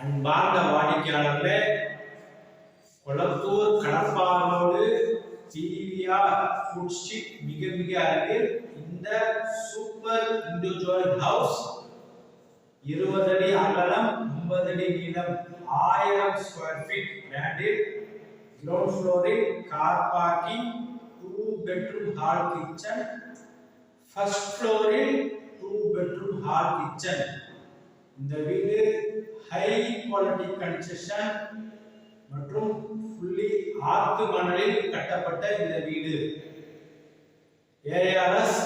அன்பார்ந்த வாடிக்கையாளர்களே Kolathur Kadappa road TVR food street மிக மிக அருகில் இந்த சூப்பர் இண்டிவிஜுவல் ஹவுஸ் இருபது அடி அகலம் ஐம்பது அடி நீளம் ஆயிரம் ஸ்கொயர் ஃபீட் லேண்டில் கிரவுண்ட் ஃப்ளோரில் car parking two bedroom hall kitchen first ஃப்ளோரில் டூ பெட்ரூம் ஹால் கிச்சன் இந்த வீடு ஹை குவாலிட்டி கன்ஸ்ட்ரக்ஷன் மற்றும் ஃபுல்லி ஆத்து மணலில் கட்டப்பட்ட இந்த வீடு. ஏஆர்எஸ்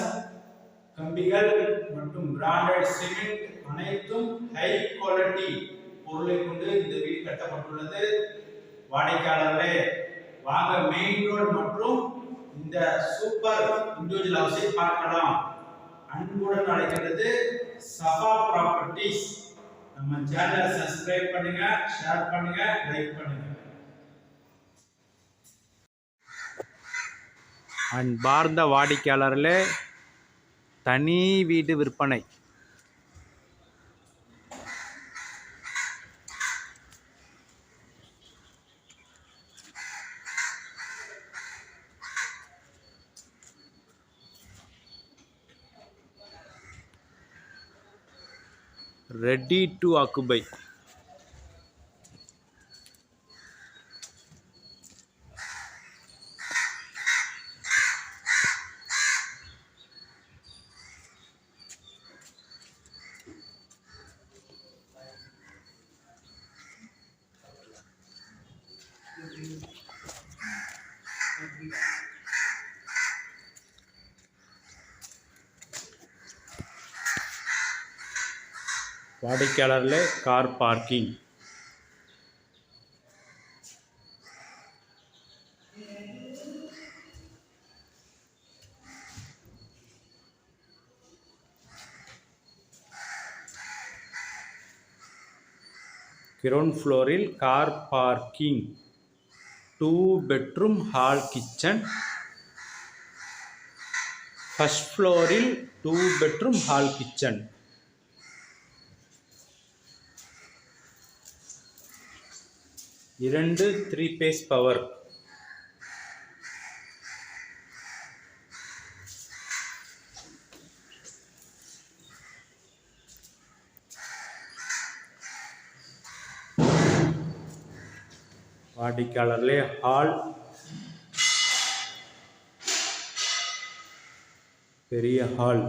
கம்பிகள் மற்றும் பிராண்டட் சிமெண்ட் அனைத்தும் ஹை குவாலிட்டி பொருளை கொண்டு இந்த வீடு கட்டப்பட்டுள்ளது. வாடிக்கையாளர்களே வாங்க மெயின் ரோடு மற்றும் இந்த சூப்பர் இண்டிவிஜுவல் ஹவுஸை பார்க்கலாம். அன்புடன் அழைக்கிறது சபா ப்ராப்பர்ட்டிஸ் நம்ம சேனலை சப்ஸ்கிரைப் பண்ணுங்க ஷேர் பண்ணுங்க லைக் பண்ணுங்க. அன்பார்ந்த வாடிக்கையாளர்களே தனி வீடு விற்பனை. Ready to occupy. வாடிக்கையாளர்களே கார் பார்க்கிங். கிரவுண்ட் ஃப்ளோரில் car parking. Two bedroom hall kitchen first ஃப்ளோரில் டூ பெட்ரூம் ஹால் கிச்சன் இரண்டு த்ரீ பேஸ் பவர் வாடிக்கையாளர்லே ஹால் பெரிய ஹால்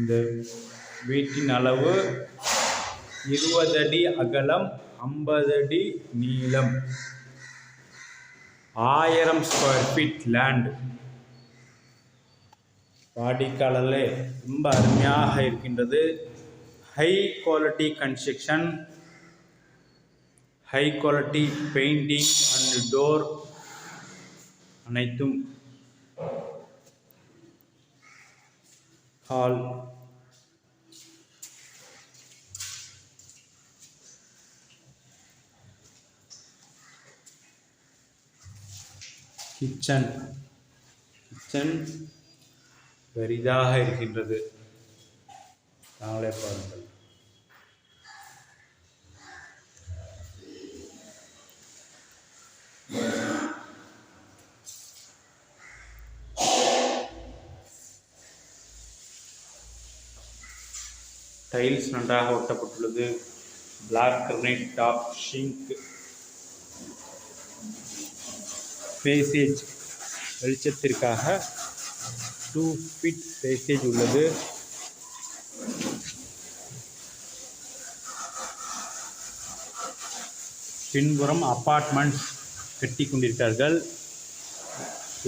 இந்த வீட்டின் அளவு இருபது அடி அகலம் ஐம்பது அடி நீளம். ஆயிரம் ஸ்கொயர் ஃபீட் லேண்ட் வாடிக்கையாளர்களே ரொம்ப அருமையாக இருக்கின்றது. High quality construction high quality painting and door அனைத்தும். Hall kitchen. கிச்சன் பெரிதாக இருக்கின்றது. நாங்களே பாருங்கள். டைல்ஸ் நன்றாக ஒட்டப்பட்டுள்ளது. Black granite top sink passage வெளிச்சத்திற்காக two feet passage உள்ளது. பின்புறம் அப்பார்ட்மெண்ட்ஸ் கட்டி கொண்டிருக்கிறார்கள்.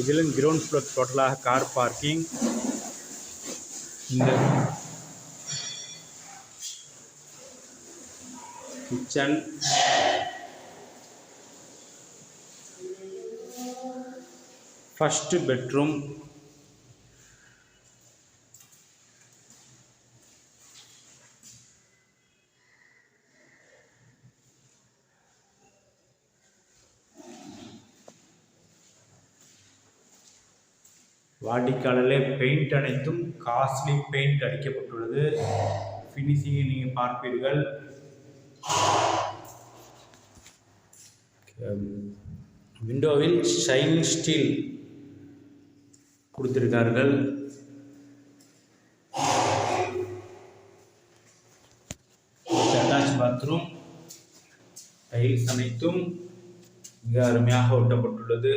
இதிலும் கிரவுண்ட் ஃப்ளோர் டோட்டலாக கார் பார்க்கிங் இந்த கிச்சன் ஃபஸ்ட்டு பெட்ரூம் வாடிக்காலிலே பெயிண்ட் அனைத்தும் காஸ்ட்லி பெயிண்ட் அடிக்கப்பட்டுள்ளது. ஃபினிஷிங்கை நீங்கள் பார்ப்பீர்கள். விண்டோவில் ஷைன் ஸ்டீல் கொடுத்திருக்கார்கள். அட்டாச் பாத்ரூம் டைல்ஸ் அனைத்தும் மிக அருமையாக ஒட்டப்பட்டுள்ளது.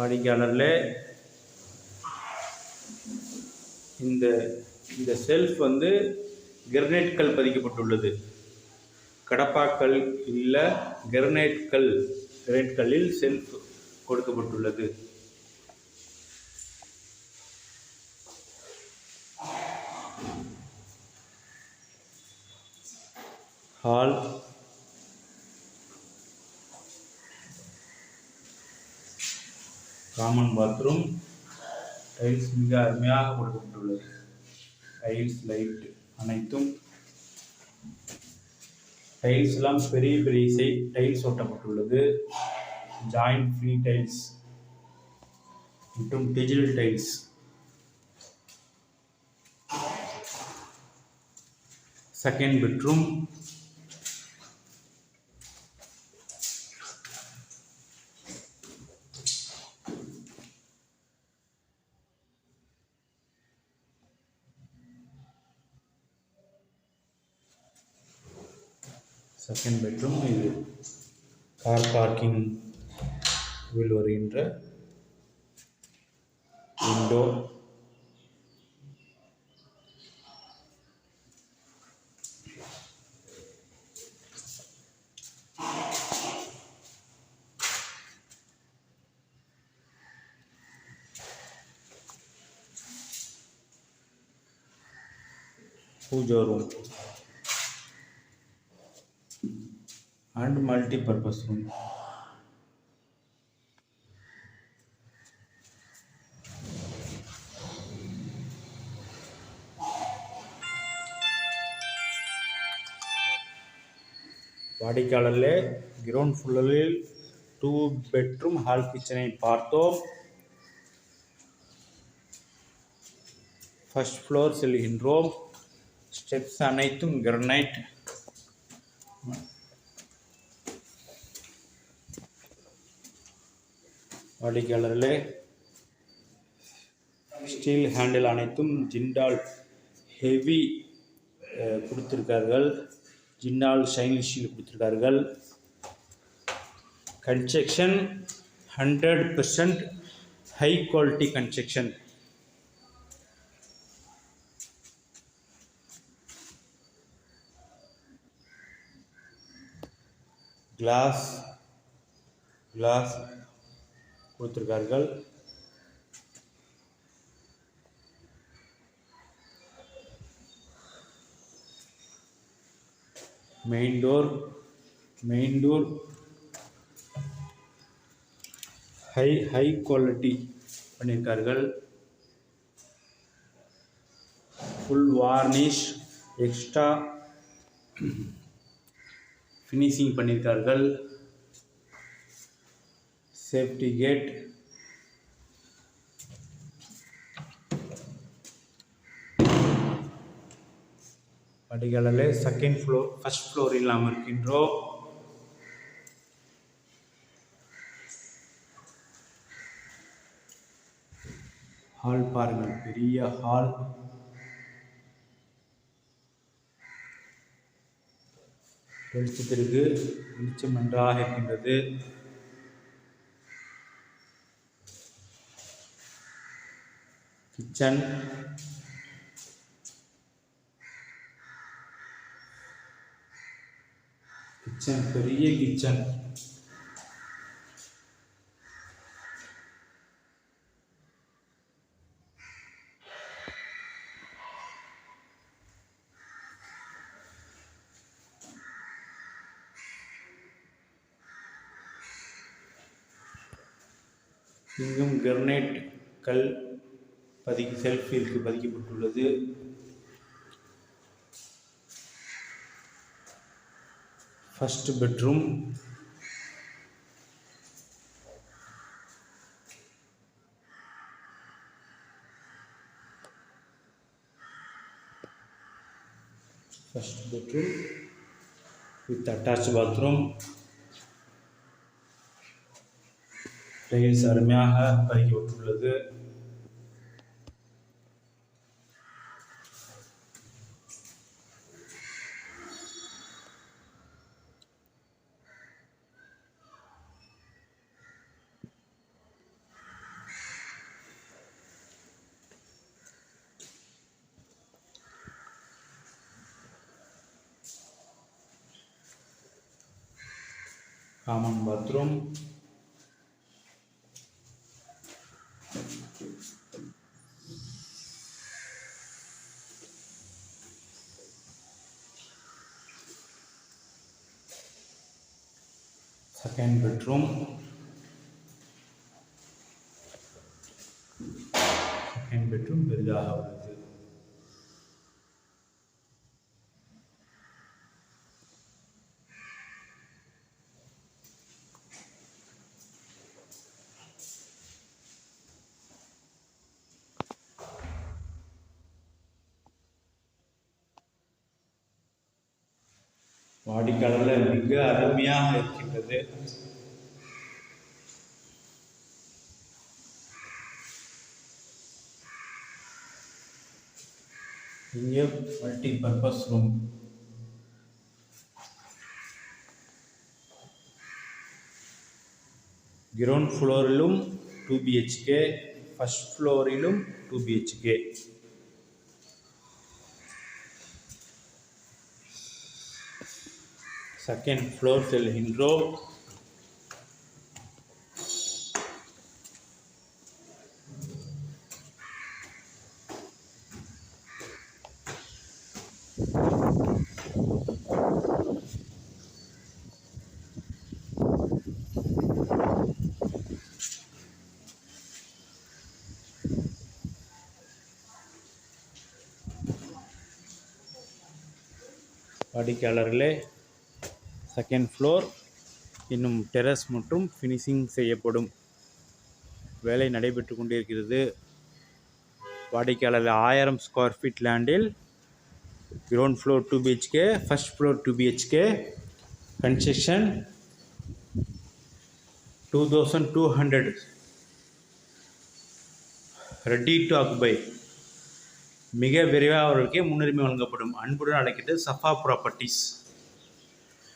வாடிக்கையாளர்களே இந்த இந்த செல்ஃப் வந்து கிரனைட்கள் பதிக்கப்பட்டுள்ளது. கடப்பாக்கள் இல்லை கிரனைட் கிரனைட்களில் செல்ஃப் கொடுக்கப்பட்டுள்ளது. ஹால் காமன் பாத்ரூம் டைல்ஸ் மிக அருமையாக கொடுக்கப்பட்டுள்ளது. டைல்ஸ் லைட் அனைத்தும். டைல்ஸ் எல்லாம் பெரிய பெரிய இசை டைல்ஸ் ஒட்டப்பட்டுள்ளது. ஜாயிண்ட் ஃப்ரீ டைல்ஸ் மற்றும் digital tiles second bedroom second bedroom இது கார் பார்க்கிங் வில் வருகின்ற window pooja room and multi-purpose room. வாடிக்கையாளர்களே கிரவுண்ட் ஃபுல்லில் டூ பெட்ரூம் ஹால் கிச்சனை பார்த்தோம். ஃபர்ஸ்ட் ஃப்ளோர் செல்கின்றோம். ஸ்டெப்ஸ் அனைத்தும் கிரனைட் வாடிக்கையாளர்களே ஸ்டீல் ஹேண்டில் அனைத்தும் ஜிண்டால் ஹெவி கொடுத்துருக்கார்கள் Jindal shining steel கொடுத்துருக்கார்கள். Construction hundred percent high quality construction glass glass கொடுத்துருக்கார்கள். Main door main door high high quality பண்ணியிருக்கார்கள் full varnish extra finishing பண்ணியிருக்கார்கள் safety gate படிகளில் second floor first ஃப்ளோரில் நாம் இருக்கின்றோம். Hall பாருங்கள் பெரிய ஹால் வெளிச்சத்திற்கு வெளிச்சம் நன்றாக இருக்கின்றது. கிச்சன் கிச்சன் பெரிய கிச்சன். இங்கும் கிரனைட் கல் பதிக்கு செல்ஃபிற்கு பதிக்கப்பட்டுள்ளது. First bedroom first bedroom with attach bathroom tiles அருமையாக பதிக்கப்பட்டுள்ளது common bathroom second bedroom second bedroom பெரிதாக உள்ளது வாடிக்கையாளர்கள் மிக அருமையாக இருக்கின்றது. இங்கே மல்டி பர்பஸ் ரூம் கிரவுண்ட் ஃப்ளோரிலும் டூ பிஹெச்கே ஃபர்ஸ்ட் ஃப்ளோரிலும் டூ பிஹெச்கே செகண்ட் ஃப்ளோர் செல்கின்றோம் வாடிக்கையாளர்களே செகண்ட் ஃப்ளோர் இன்னும் டெரஸ் மற்றும் ஃபினிஷிங் செய்யப்படும். வேலை நடைபெற்று கொண்டிருக்கிறது. வாடிக்கையாளர் ஆயிரம் ஸ்கொயர் ஃபீட் லேண்டில் ground floor two BHK first floor two BHK construction two thousand two hundred ready to occupy மிக விரைவாக அவர்களுக்கே முன்னுரிமை வழங்கப்படும். அன்புடன் அழைக்கிறது சஃபா ப்ராப்பர்ட்டிஸ்